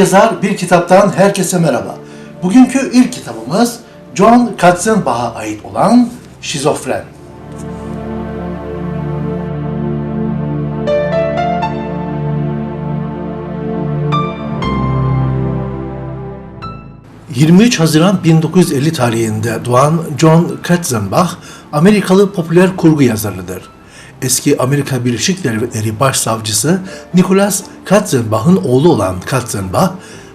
yazar bir kitaptan herkese merhaba. Bugünkü ilk kitabımız John Katzenbach'a ait olan Şizofren. ...23 Haziran 1950 tarihinde doğan John Katzenbach, Amerikalı popüler kurgu yazarıdır. Eski Amerika Birleşik Devletleri Başsavcısı Nicholas Katzenbach'ın oğlu olan Katzenbach,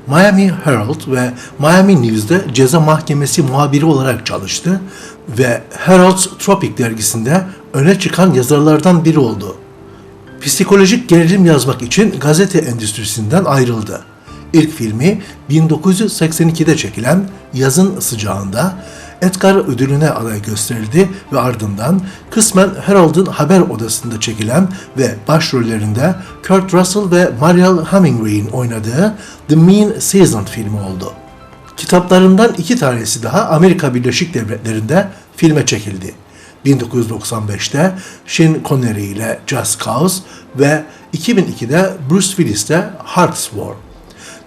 Miami Herald ve Miami News'de ceza mahkemesi muhabiri olarak çalıştı ve Herald's Tropic dergisinde öne çıkan yazarlardan biri oldu. Psikolojik gerilim yazmak için gazete endüstrisinden ayrıldı. İlk filmi 1982'de çekilen Yazın Sıcağında Edgar ödülüne aday gösterildi ve ardından kısmen Herald'ın haber odasında çekilen ve başrollerinde Kurt Russell ve Mariel Hemingway'in oynadığı The Mean Season filmi oldu. Kitaplarından iki tanesi daha Amerika Birleşik Devletleri'nde filme çekildi. 1995'te Sean Connery ile Just Cause ve 2002'de Bruce Willis'te Hearts War.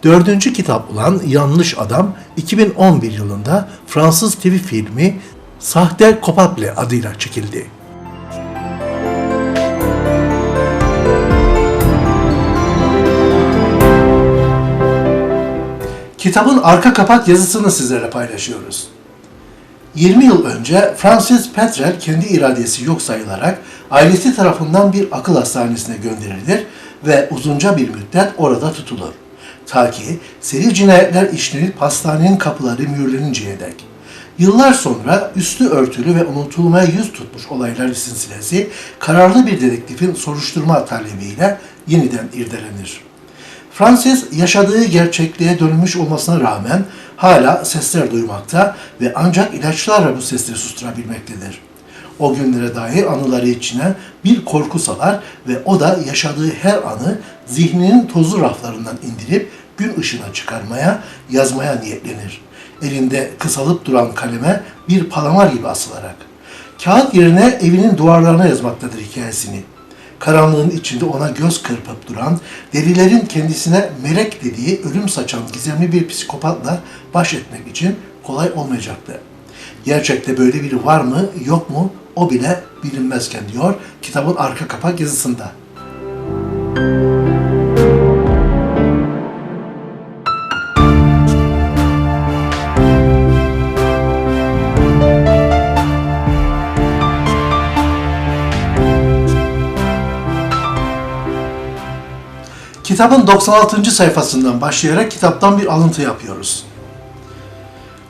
Dördüncü kitap olan Yanlış Adam 2011 yılında Fransız TV filmi Sahte Kopaple adıyla çekildi. Kitabın arka kapak yazısını sizlerle paylaşıyoruz. 20 yıl önce Francis Petrel kendi iradesi yok sayılarak ailesi tarafından bir akıl hastanesine gönderilir ve uzunca bir müddet orada tutulur. Ta ki seri cinayetler işlenip hastanenin kapıları mühürleninceye dek. Yıllar sonra üstü örtülü ve unutulmaya yüz tutmuş olaylar silsilesi kararlı bir dedektifin soruşturma talebiyle yeniden irdelenir. Francis yaşadığı gerçekliğe dönmüş olmasına rağmen hala sesler duymakta ve ancak ilaçlarla bu sesleri susturabilmektedir. O günlere dair anıları içine bir korku salar ve o da yaşadığı her anı zihninin tozlu raflarından indirip gün ışığına çıkarmaya, yazmaya niyetlenir. Elinde kısalıp duran kaleme bir palamar gibi asılarak. Kağıt yerine evinin duvarlarına yazmaktadır hikayesini karanlığın içinde ona göz kırpıp duran, delilerin kendisine melek dediği ölüm saçan gizemli bir psikopatla baş etmek için kolay olmayacaktı. Gerçekte böyle biri var mı, yok mu o bile bilinmezken diyor kitabın arka kapak yazısında. Kitabın 96. sayfasından başlayarak kitaptan bir alıntı yapıyoruz.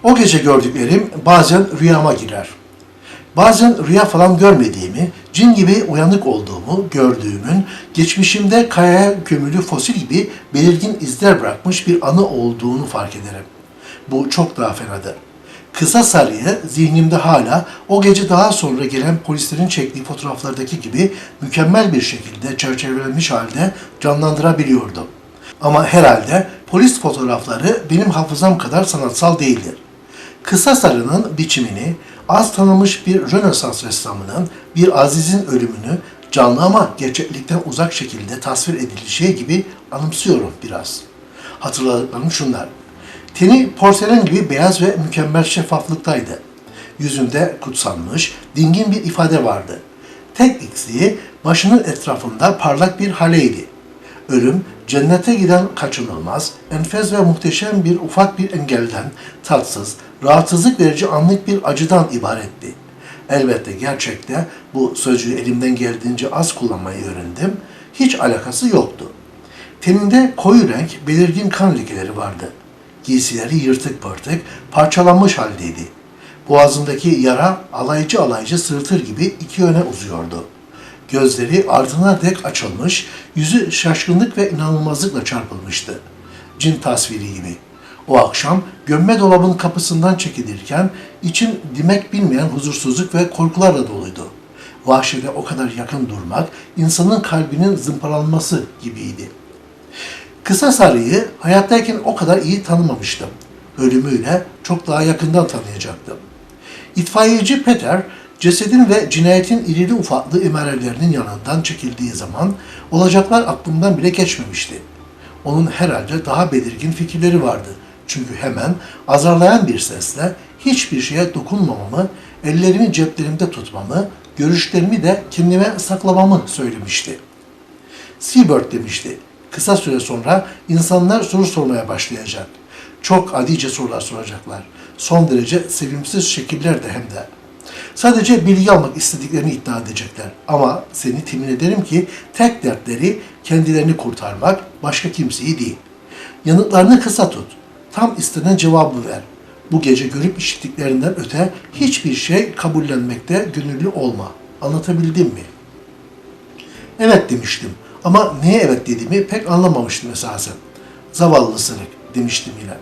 O gece gördüklerim bazen rüyama girer. Bazen rüya falan görmediğimi, cin gibi uyanık olduğumu gördüğümün, geçmişimde kayaya gömülü fosil gibi belirgin izler bırakmış bir anı olduğunu fark ederim. Bu çok daha fenadır. Kısa sarıyı zihnimde hala o gece daha sonra gelen polislerin çektiği fotoğraflardaki gibi mükemmel bir şekilde çerçevelenmiş halde canlandırabiliyordum. Ama herhalde polis fotoğrafları benim hafızam kadar sanatsal değildir. Kısa sarının biçimini az tanınmış bir Rönesans ressamının bir azizin ölümünü canlı ama gerçeklikten uzak şekilde tasvir edileceği gibi anımsıyorum biraz. Hatırladıklarım şunlar. Teni porselen gibi beyaz ve mükemmel şeffaflıktaydı. Yüzünde kutsanmış, dingin bir ifade vardı. Tek eksiği başının etrafında parlak bir haleydi. Ölüm, cennete giden kaçınılmaz, enfes ve muhteşem bir ufak bir engelden, tatsız, rahatsızlık verici anlık bir acıdan ibaretti. Elbette gerçekte bu sözcüğü elimden geldiğince az kullanmayı öğrendim. Hiç alakası yoktu. Teninde koyu renk, belirgin kan lekeleri vardı. Giysileri yırtık pırtık, parçalanmış haldeydi. Boğazındaki yara alaycı alaycı sırtır gibi iki yöne uzuyordu. Gözleri ardına dek açılmış, yüzü şaşkınlık ve inanılmazlıkla çarpılmıştı. Cin tasviri gibi. O akşam gömme dolabın kapısından çekilirken içim dimek bilmeyen huzursuzluk ve korkularla doluydu. Vahşete o kadar yakın durmak insanın kalbinin zımparalanması gibiydi. Kısa Sarı'yı hayattayken o kadar iyi tanımamıştım. Ölümüyle çok daha yakından tanıyacaktım. İtfaiyeci Peter, cesedin ve cinayetin irili ufaklı emarelerinin yanından çekildiği zaman olacaklar aklımdan bile geçmemişti. Onun herhalde daha belirgin fikirleri vardı. Çünkü hemen azarlayan bir sesle hiçbir şeye dokunmamamı, ellerimi ceplerimde tutmamı, görüşlerimi de kendime saklamamı söylemişti. Seabird demişti. Kısa süre sonra insanlar soru sormaya başlayacak. Çok adice sorular soracaklar. Son derece sevimsiz şekillerde hem de. Sadece bilgi almak istediklerini iddia edecekler. Ama seni temin ederim ki tek dertleri kendilerini kurtarmak, başka kimseyi değil. Yanıtlarını kısa tut. Tam istenen cevabı ver. Bu gece görüp işittiklerinden öte hiçbir şey kabullenmekte gönüllü olma. Anlatabildim mi? Evet demiştim. Ama neye evet dediğimi pek anlamamıştım esasen. Zavallı sırık demiştim yine.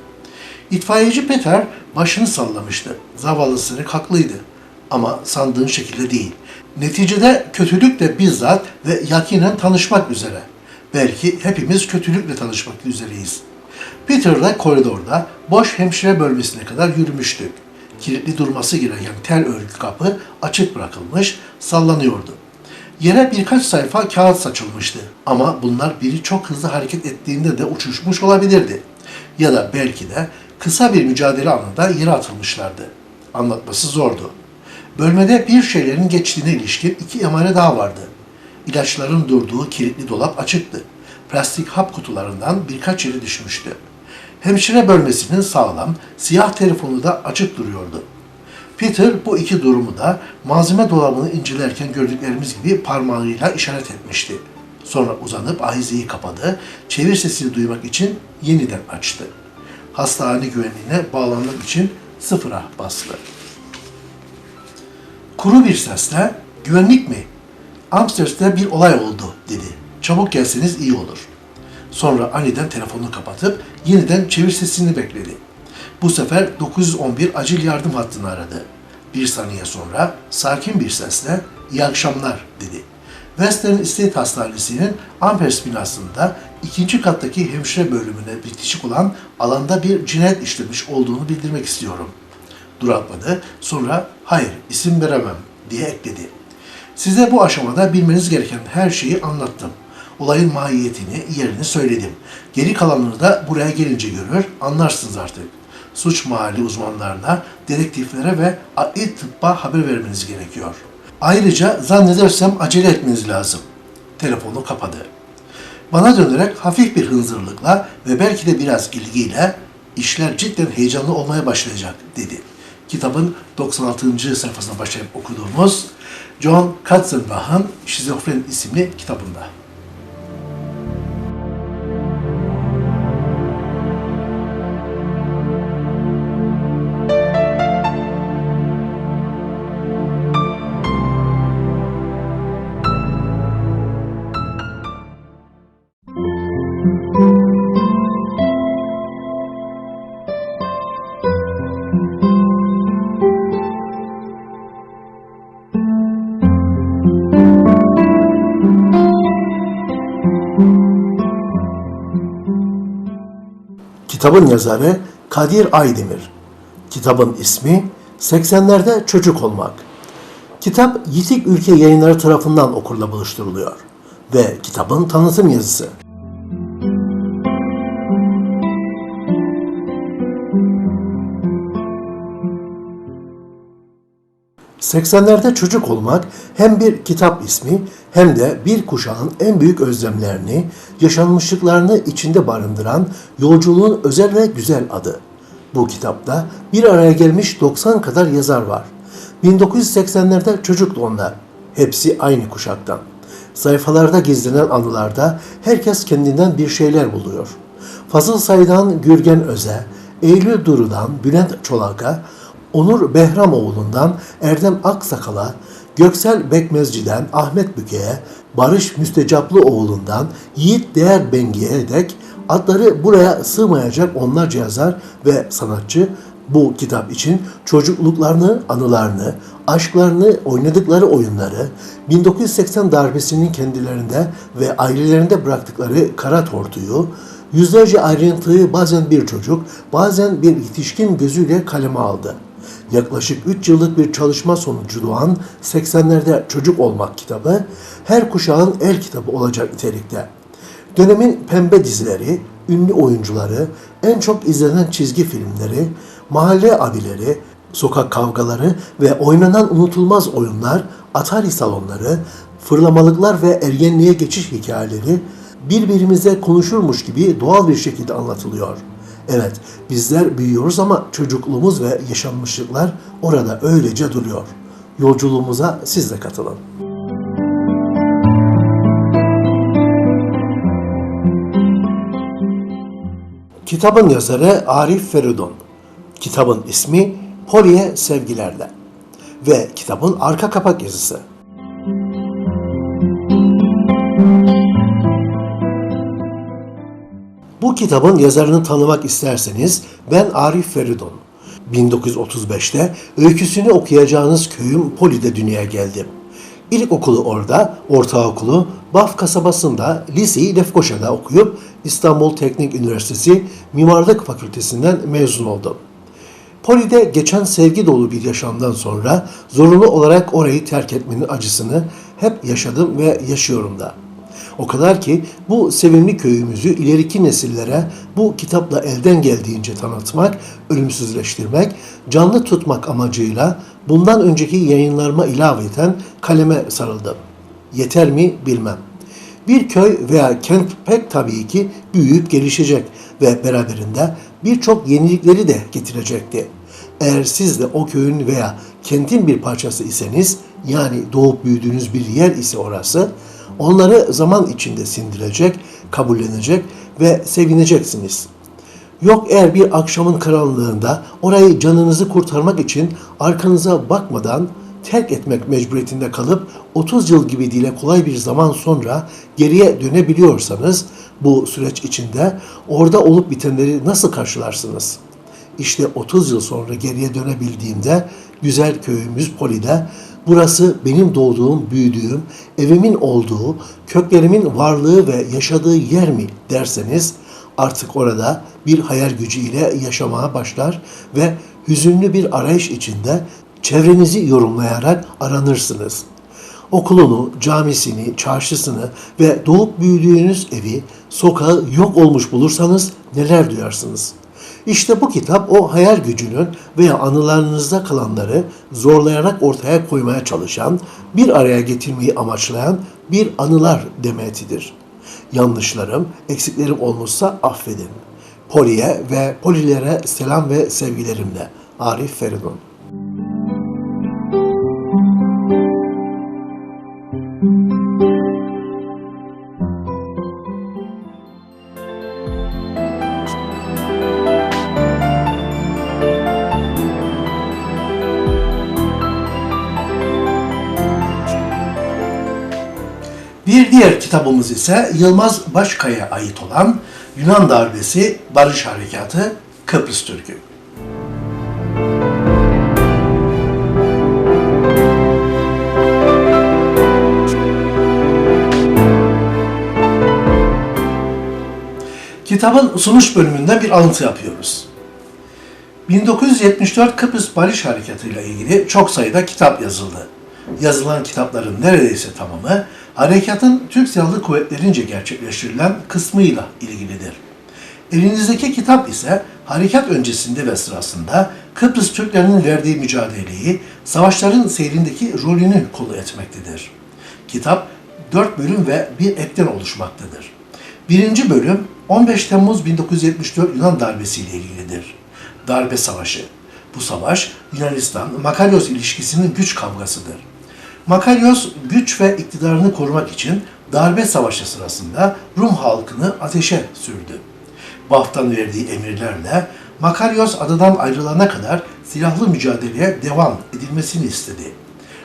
İtfaiyeci Peter başını sallamıştı. Zavallı sırık haklıydı. Ama sandığın şekilde değil. Neticede kötülükle bizzat ve yakinen tanışmak üzere. Belki hepimiz kötülükle tanışmak üzereyiz. Peter'la koridorda boş hemşire bölmesine kadar yürümüştük. Kilitli durması gereken tel örgü kapı açık bırakılmış, sallanıyordu. Yere birkaç sayfa kağıt saçılmıştı ama bunlar biri çok hızlı hareket ettiğinde de uçuşmuş olabilirdi. Ya da belki de kısa bir mücadele anında yere atılmışlardı. Anlatması zordu. Bölmede bir şeylerin geçtiğine ilişkin iki emare daha vardı. İlaçların durduğu kilitli dolap açıktı. Plastik hap kutularından birkaç yeri düşmüştü. Hemşire bölmesinin sağlam, siyah telefonu da açık duruyordu. Peter bu iki durumu da malzeme dolabını incelerken gördüklerimiz gibi parmağıyla işaret etmişti. Sonra uzanıp ahizeyi kapadı, çevir sesini duymak için yeniden açtı. Hastane güvenliğine bağlanmak için sıfıra bastı. Kuru bir sesle, güvenlik mi? Amsterdam'da bir olay oldu dedi. Çabuk gelseniz iyi olur. Sonra aniden telefonunu kapatıp yeniden çevir sesini bekledi. Bu sefer 911 acil yardım hattını aradı. Bir saniye sonra sakin bir sesle iyi akşamlar dedi. Western State Hastanesi'nin Ampers binasında ikinci kattaki hemşire bölümüne bitişik olan alanda bir cinayet işlemiş olduğunu bildirmek istiyorum. Durakladı. Sonra hayır isim veremem diye ekledi. Size bu aşamada bilmeniz gereken her şeyi anlattım. Olayın mahiyetini, yerini söyledim. Geri kalanını da buraya gelince görür, anlarsınız artık. Suç mahalli uzmanlarına, dedektiflere ve adli tıbba haber vermeniz gerekiyor. Ayrıca zannedersem acele etmeniz lazım. Telefonu kapadı. Bana dönerek hafif bir hınzırlıkla ve belki de biraz ilgiyle işler cidden heyecanlı olmaya başlayacak dedi. Kitabın 96. sayfasına başlayıp okuduğumuz John Katzenbach'ın Şizofren isimli kitabında. Kitabın yazarı Kadir Aydemir. Kitabın ismi 80'lerde Çocuk Olmak. Kitap Yitik Ülke Yayınları tarafından okurla buluşturuluyor ve kitabın tanıtım yazısı. ...80'lerde çocuk olmak hem bir kitap ismi hem de bir kuşağın en büyük özlemlerini, yaşanmışlıklarını içinde barındıran yolculuğun özel ve güzel adı. Bu kitapta bir araya gelmiş 90 kadar yazar var. 1980'lerde çocuktu onlar. Hepsi aynı kuşaktan. Sayfalarda gizlenen anılarda herkes kendinden bir şeyler buluyor. Fazıl Say'dan Gürgen Öze, Eylül Duru'dan Bülent Çolak'a, Onur Behramoğlu'ndan Erdem Aksakal'a, Göksel Bekmezci'den Ahmet Büke'ye, Barış Müstecaplıoğlu'ndan Yiğit Değer Bengi'ye dek adları buraya sığmayacak onlarca yazar ve sanatçı bu kitap için çocukluklarını, anılarını, aşklarını, oynadıkları oyunları, 1980 darbesinin kendilerinde ve ailelerinde bıraktıkları kara tortuyu, yüzlerce ayrıntıyı bazen bir çocuk, bazen bir yetişkin gözüyle kaleme aldı. Yaklaşık 3 yıllık bir çalışma sonucu doğan 80'lerde Çocuk Olmak kitabı, her kuşağın el kitabı olacak nitelikte. Dönemin pembe dizileri, ünlü oyuncuları, en çok izlenen çizgi filmleri, mahalle abileri, sokak kavgaları ve oynanan unutulmaz oyunlar, Atari salonları, fırlamalıklar ve ergenliğe geçiş hikayeleri birbirimize konuşurmuş gibi doğal bir şekilde anlatılıyor. Evet, bizler büyüyoruz ama çocukluğumuz ve yaşanmışlıklar orada öylece duruyor. Yolculuğumuza siz de katılın. Kitabın yazarı Arif Feridun. Kitabın ismi Poliye Sevgilerle ve kitabın arka kapak yazısı. Bu kitabın yazarını tanımak isterseniz ben Arif Feridun. 1935'te öyküsünü okuyacağınız köyüm Poli'de dünyaya geldim. İlkokulu orada, ortaokulu Baf kasabasında, liseyi Lefkoşa'da okuyup İstanbul Teknik Üniversitesi Mimarlık Fakültesinden mezun oldum. Poli'de geçen sevgi dolu bir yaşamdan sonra zorunlu olarak orayı terk etmenin acısını hep yaşadım ve yaşıyorum da. O kadar ki bu sevimli köyümüzü ileriki nesillere bu kitapla elden geldiğince tanıtmak, ölümsüzleştirmek, canlı tutmak amacıyla bundan önceki yayınlarıma ilaveten kaleme sarıldım. Yeter mi bilmem. Bir köy veya kent pek tabii ki büyüyüp gelişecek ve beraberinde birçok yenilikleri de getirecekti. Eğer siz de o köyün veya kentin bir parçası iseniz, yani doğup büyüdüğünüz bir yer ise orası, onları zaman içinde sindirecek, kabullenecek ve sevineceksiniz. Yok eğer bir akşamın karanlığında orayı canınızı kurtarmak için arkanıza bakmadan terk etmek mecburiyetinde kalıp 30 yıl gibi dile kolay bir zaman sonra geriye dönebiliyorsanız bu süreç içinde orada olup bitenleri nasıl karşılarsınız? İşte 30 yıl sonra geriye dönebildiğimde güzel köyümüz Poli'de burası benim doğduğum, büyüdüğüm, evimin olduğu, köklerimin varlığı ve yaşadığı yer mi derseniz artık orada bir hayal gücüyle yaşamaya başlar ve hüzünlü bir arayış içinde çevrenizi yorumlayarak aranırsınız. Okulunu, camisini, çarşısını ve doğup büyüdüğünüz evi, sokağı yok olmuş bulursanız neler duyarsınız? İşte bu kitap o hayal gücünün veya anılarınızda kalanları zorlayarak ortaya koymaya çalışan, bir araya getirmeyi amaçlayan bir anılar demetidir. Yanlışlarım, eksiklerim olmuşsa affedin. Poli'ye ve Polilere selam ve sevgilerimle. Arif Feridun diğer kitabımız ise Yılmaz Başkaya ait olan Yunan Darbesi Barış Harekatı Kıbrıs Türkü. Kitabın sunuş bölümünden bir alıntı yapıyoruz. 1974 Kıbrıs Barış Harekatı ile ilgili çok sayıda kitap yazıldı. Yazılan kitapların neredeyse tamamı harekatın Türk Silahlı Kuvvetlerince gerçekleştirilen kısmıyla ilgilidir. Elinizdeki kitap ise harekat öncesinde ve sırasında Kıbrıs Türklerinin verdiği mücadeleyi, savaşların seyrindeki rolünü konu etmektedir. Kitap 4 bölüm ve bir ekten oluşmaktadır. Birinci bölüm 15 Temmuz 1974 Yunan darbesi ile ilgilidir. Darbe Savaşı. Bu savaş Yunanistan-Makaryos ilişkisinin güç kavgasıdır. Makaryos güç ve iktidarını korumak için darbe savaşı sırasında Rum halkını ateşe sürdü. Baft'tan verdiği emirlerle Makaryos adadan ayrılana kadar silahlı mücadeleye devam edilmesini istedi.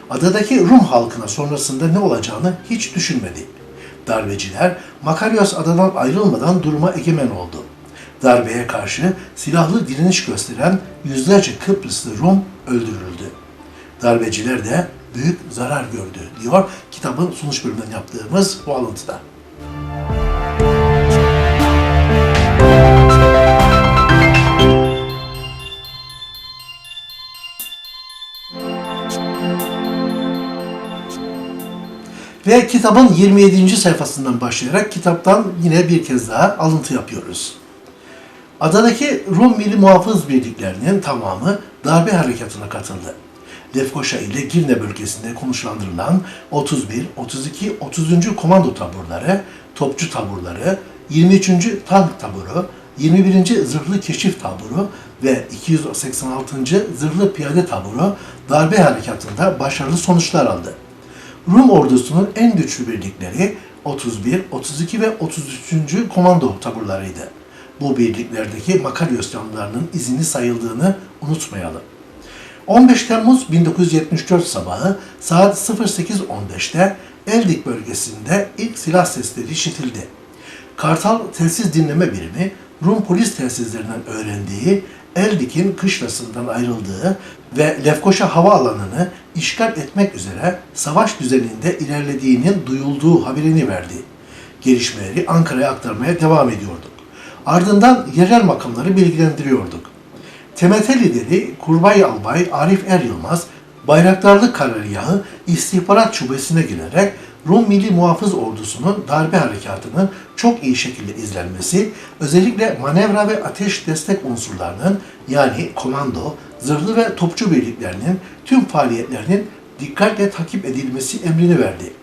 Adadaki Rum halkına sonrasında ne olacağını hiç düşünmedi. Darbeciler Makaryos adadan ayrılmadan duruma egemen oldu. Darbeye karşı silahlı direniş gösteren yüzlerce Kıbrıslı Rum öldürüldü. Darbeciler de büyük zarar gördü diyor kitabın sunuş bölümünden yaptığımız bu alıntıda. Ve kitabın 27. sayfasından başlayarak kitaptan yine bir kez daha alıntı yapıyoruz. Adadaki Rum Milli Muhafız Birliklerinin tamamı darbe harekatına katıldı. Lefkoşa ile Girne bölgesinde konuşlandırılan 31, 32, 30. Komando taburları, topçu taburları, 23. Tank taburu, 21. Zırhlı Keşif taburu ve 286. Zırhlı Piyade taburu darbe harekatında başarılı sonuçlar aldı. Rum ordusunun en güçlü birlikleri 31, 32 ve 33. komando taburlarıydı. Bu birliklerdeki Makaryos yanlarının izini sayıldığını unutmayalım. 15 Temmuz 1974 sabahı saat 08.15'te Eldik bölgesinde ilk silah sesleri işitildi. Kartal Telsiz Dinleme Birimi Rum polis telsizlerinden öğrendiği Eldik'in kışlasından ayrıldığı ve Lefkoşa havaalanını işgal etmek üzere savaş düzeninde ilerlediğinin duyulduğu haberini verdi. Gelişmeleri Ankara'ya aktarmaya devam ediyorduk. Ardından yerel makamları bilgilendiriyorduk. TMT lideri Kurbay Albay Arif Er Yılmaz, Bayraktarlı Karargahı istihbarat şubesine girerek Rum Milli Muhafız Ordusu'nun darbe harekatının çok iyi şekilde izlenmesi, özellikle manevra ve ateş destek unsurlarının yani komando, zırhlı ve topçu birliklerinin tüm faaliyetlerinin dikkatle takip edilmesi emrini verdi.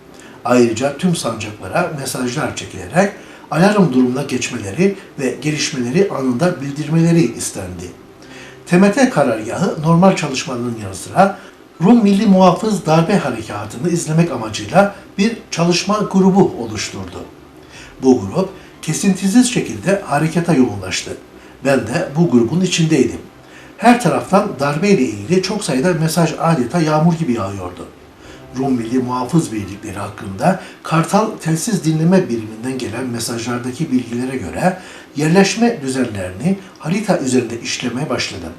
Ayrıca tüm sancaklara mesajlar çekilerek alarm durumuna geçmeleri ve gelişmeleri anında bildirmeleri istendi. TMT karargahı normal çalışmanın yanı sıra Rum Milli Muhafız Darbe Harekatı'nı izlemek amacıyla bir çalışma grubu oluşturdu. Bu grup kesintisiz şekilde harekata yoğunlaştı. Ben de bu grubun içindeydim. Her taraftan darbe ile ilgili çok sayıda mesaj adeta yağmur gibi yağıyordu. Rum Milli Muhafız Birlikleri hakkında Kartal Telsiz Dinleme Biriminden gelen mesajlardaki bilgilere göre yerleşme düzenlerini harita üzerinde işlemeye başladım.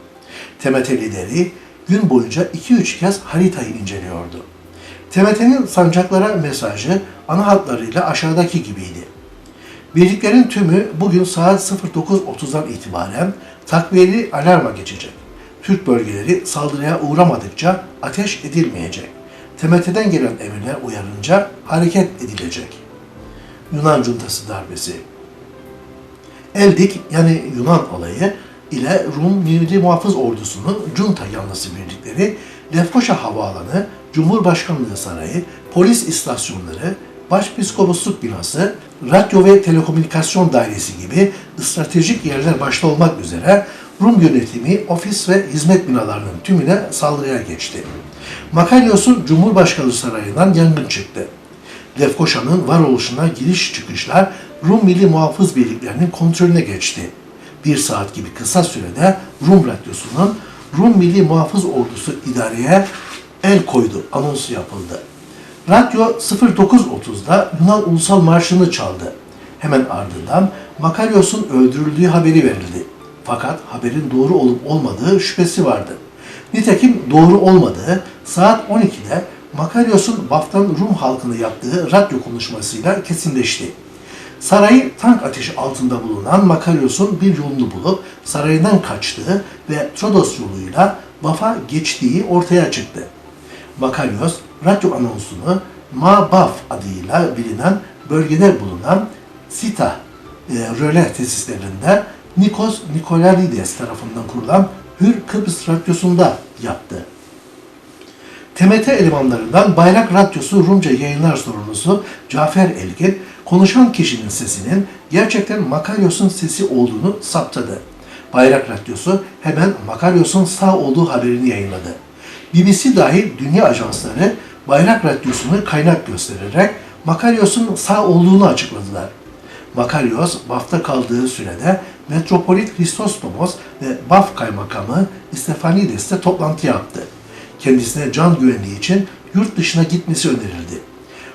TMT lideri gün boyunca 2-3 kez haritayı inceliyordu. TMT'nin sancaklara mesajı ana hatlarıyla aşağıdaki gibiydi. Birliklerin tümü bugün saat 09.30'dan itibaren takviyeli alarma geçecek. Türk bölgeleri saldırıya uğramadıkça ateş edilmeyecek. TMT'den gelen emirler uyarınca hareket edilecek. Yunan cuntası darbesi. Eldik yani Yunan olayı ile Rum Milli Muhafız Ordusu'nun junta yanlısı birlikleri Lefkoşa Havaalanı, Cumhurbaşkanlığı Sarayı, polis istasyonları, Başpiskoposluk binası, radyo ve telekomünikasyon dairesi gibi stratejik yerler başta olmak üzere Rum yönetimi, ofis ve hizmet binalarının tümüne saldırıya geçti. Makaryos'un Cumhurbaşkanı Sarayı'ndan yangın çıktı. Lefkoşa'nın varoluşuna giriş çıkışlar Rum Milli Muhafız Birliklerinin kontrolüne geçti. Bir saat gibi kısa sürede Rum Radyosu'nun Rum Milli Muhafız Ordusu idareye el koydu anonsu yapıldı. Radyo 09.30'da Yunan Ulusal Marşı'nı çaldı. Hemen ardından Makaryos'un öldürüldüğü haberi verildi. Fakat haberin doğru olup olmadığı şüphesi vardı. Nitekim doğru olmadığı saat 12'de Makaryos'un Baftan Rum halkını yaptığı radyo konuşmasıyla kesinleşti. Sarayı tank ateşi altında bulunan Makaryos'un bir yolunu bulup sarayından kaçtığı ve Trodos yoluyla Baf'a geçtiği ortaya çıktı. Makaryos, radyo anonsunu Ma Baf adıyla bilinen bölgede bulunan Sita e, röle tesislerinde Nikos Nikolarides tarafından kurulan Hür Kıbrıs Radyosu'nda yaptı. TMT elemanlarından Bayrak Radyosu Rumca yayınlar sorumlusu Cafer Elgin, konuşan kişinin sesinin gerçekten Makaryos'un sesi olduğunu saptadı. Bayrak Radyosu hemen Makaryos'un sağ olduğu haberini yayınladı. BBC dahil dünya ajansları Bayrak Radyosu'nu kaynak göstererek Makaryos'un sağ olduğunu açıkladılar. Makaryos, BAF'ta kaldığı sürede Metropolit Christostomos ve BAF Kaymakamı Stefanides'te toplantı yaptı. Kendisine can güvenliği için yurt dışına gitmesi önerildi.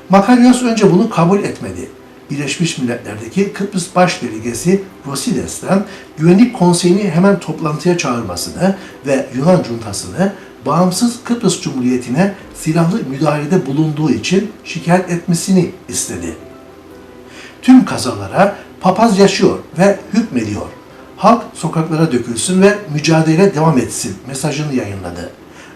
Makaryos önce bunu kabul etmedi. Birleşmiş Milletler'deki Kıbrıs Baş Delegesi Rosides'ten Güvenlik Konseyi'ni hemen toplantıya çağırmasını ve Yunan cuntasını bağımsız Kıbrıs Cumhuriyeti'ne silahlı müdahalede bulunduğu için şikayet etmesini istedi. Tüm kazalara papaz yaşıyor ve hükmediyor. Halk sokaklara dökülsün ve mücadele devam etsin mesajını yayınladı.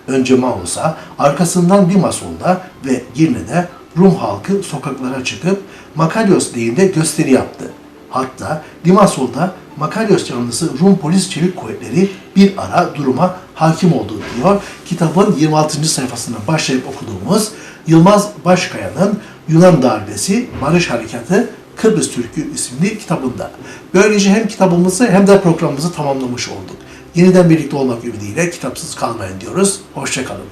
Önce Maus'a, arkasından Limasol'da ve Girne'de Rum halkı sokaklara çıkıp Makarios deyinde gösteri yaptı. Hatta Limassol'da Makarios yanlısı Rum polis çevik kuvvetleri bir ara duruma hakim oldu diyor. Kitabın 26. sayfasından başlayıp okuduğumuz Yılmaz Başkaya'nın Yunan Darbesi, Barış Harekatı, Kıbrıs Türkü isimli kitabında. Böylece hem kitabımızı hem de programımızı tamamlamış olduk. Yeniden birlikte olmak ümidiyle kitapsız kalmayın diyoruz. Hoşçakalın.